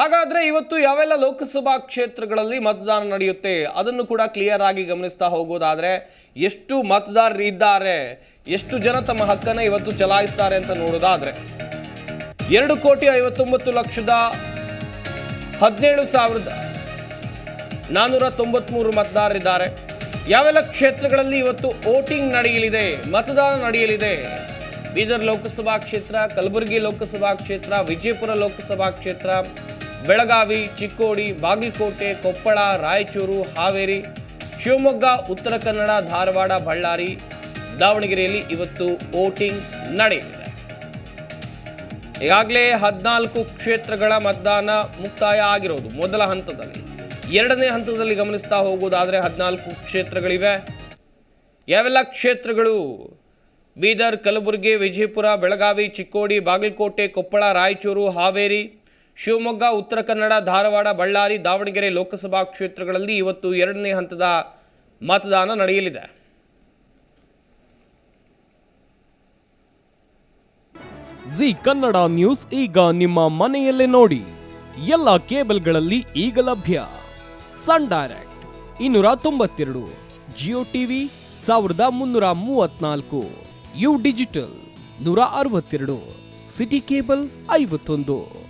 ಹಾಗಾದ್ರೆ ಇವತ್ತು ಯಾವೆಲ್ಲ ಲೋಕಸಭಾ ಕ್ಷೇತ್ರಗಳಲ್ಲಿ ಮತದಾನ ನಡೆಯುತ್ತೆ? ಅದನ್ನು ಕೂಡ ಕ್ಲಿಯರ್ ಆಗಿ ಗಮನಿಸ್ತಾ ಹೋಗೋದಾದ್ರೆ, ಎಷ್ಟು ಮತದಾರರು ಇದ್ದಾರೆ, ಎಷ್ಟು ಜನ ತಮ್ಮ ಹಕ್ಕನ್ನ ಇವತ್ತು ಚಲಾಯಿಸ್ತಾರೆ ಅಂತ ನೋಡೋದಾದ್ರೆ, ಎರಡು ಕೋಟಿ ಐವತ್ತೊಂಬತ್ತು ಲಕ್ಷದ ಹದಿನೇಳು ಸಾವಿರದ ನಾನ್ನೂರ ತೊಂಬತ್ಮೂರು ಮತದಾರರಿದ್ದಾರೆ. ಯಾವೆಲ್ಲ ಕ್ಷೇತ್ರಗಳಲ್ಲಿ ಇವತ್ತು ವೋಟಿಂಗ್ ನಡೆಯಲಿದೆ, ಮತದಾನ ನಡೆಯಲಿದೆ? ಬೀದರ್ ಲೋಕಸಭಾ ಕ್ಷೇತ್ರ, ಕಲಬುರಗಿ ಲೋಕಸಭಾ ಕ್ಷೇತ್ರ, ವಿಜಯಪುರ ಲೋಕಸಭಾ ಕ್ಷೇತ್ರ ಬೆಳಗಾವಿ, ಚಿಕ್ಕೋಡಿ, ಬಾಗಲಕೋಟೆ, ಕೊಪ್ಪಳ, ರಾಯಚೂರು, ಹಾವೇರಿ, ಶಿವಮೊಗ್ಗ, ಉತ್ತರ ಕನ್ನಡ, ಧಾರವಾಡ, ಬಳ್ಳಾರಿ, ದಾವಣಗೆರೆಯಲ್ಲಿ ಇವತ್ತು ವೋಟಿಂಗ್ ನಡೆಯಲಿದೆ. ಈಗಾಗಲೇ ಹದಿನಾಲ್ಕು ಕ್ಷೇತ್ರಗಳ ಮತದಾನ ಮುಕ್ತಾಯ ಆಗಿರೋದು ಮೊದಲ ಹಂತದಲ್ಲಿ. ಎರಡನೇ ಹಂತದಲ್ಲಿ ಗಮನಿಸ್ತಾ ಹೋಗುವುದಾದರೆ ಹದಿನಾಲ್ಕು ಕ್ಷೇತ್ರಗಳಿವೆ. ಯಾವೆಲ್ಲ ಕ್ಷೇತ್ರಗಳು? ಬೀದರ್, ಕಲಬುರಗಿ, ವಿಜಯಪುರ, ಬೆಳಗಾವಿ, ಚಿಕ್ಕೋಡಿ, ಬಾಗಲಕೋಟೆ, ಕೊಪ್ಪಳ, ರಾಯಚೂರು, ಹಾವೇರಿ ಶಿವಮೊಗ್ಗ, ಉತ್ತರ ಕನ್ನಡ, ಧಾರವಾಡ, ಬಳ್ಳಾರಿ, ದಾವಣಗೆರೆ ಲೋಕಸಭಾ ಕ್ಷೇತ್ರಗಳಲ್ಲಿ ಇವತ್ತು ಎರಡನೇ ಹಂತದ ಮತದಾನ ನಡೆಯಲಿದೆ. ಜಿ ಕನ್ನಡ ನ್ಯೂಸ್ ಈಗ ನಿಮ್ಮ ಮನೆಯಲ್ಲೇ ನೋಡಿ. ಎಲ್ಲ ಕೇಬಲ್ಗಳಲ್ಲಿ ಈಗ ಲಭ್ಯ. ಸನ್ ಡೈರೆಕ್ಟ್ ಇನ್ನೂರ ತೊಂಬತ್ತೆರಡು, ಜಿಯೋ ಟಿವಿ ಸಾವಿರದ ಮುನ್ನೂರ ಮೂವತ್ನಾಲ್ಕು ಯು ಡಿಜಿಟಲ್ ನೂರ ಅರವತ್ತೆರಡು, ಸಿಟಿ ಕೇಬಲ್ ಐವತ್ತೊಂದು.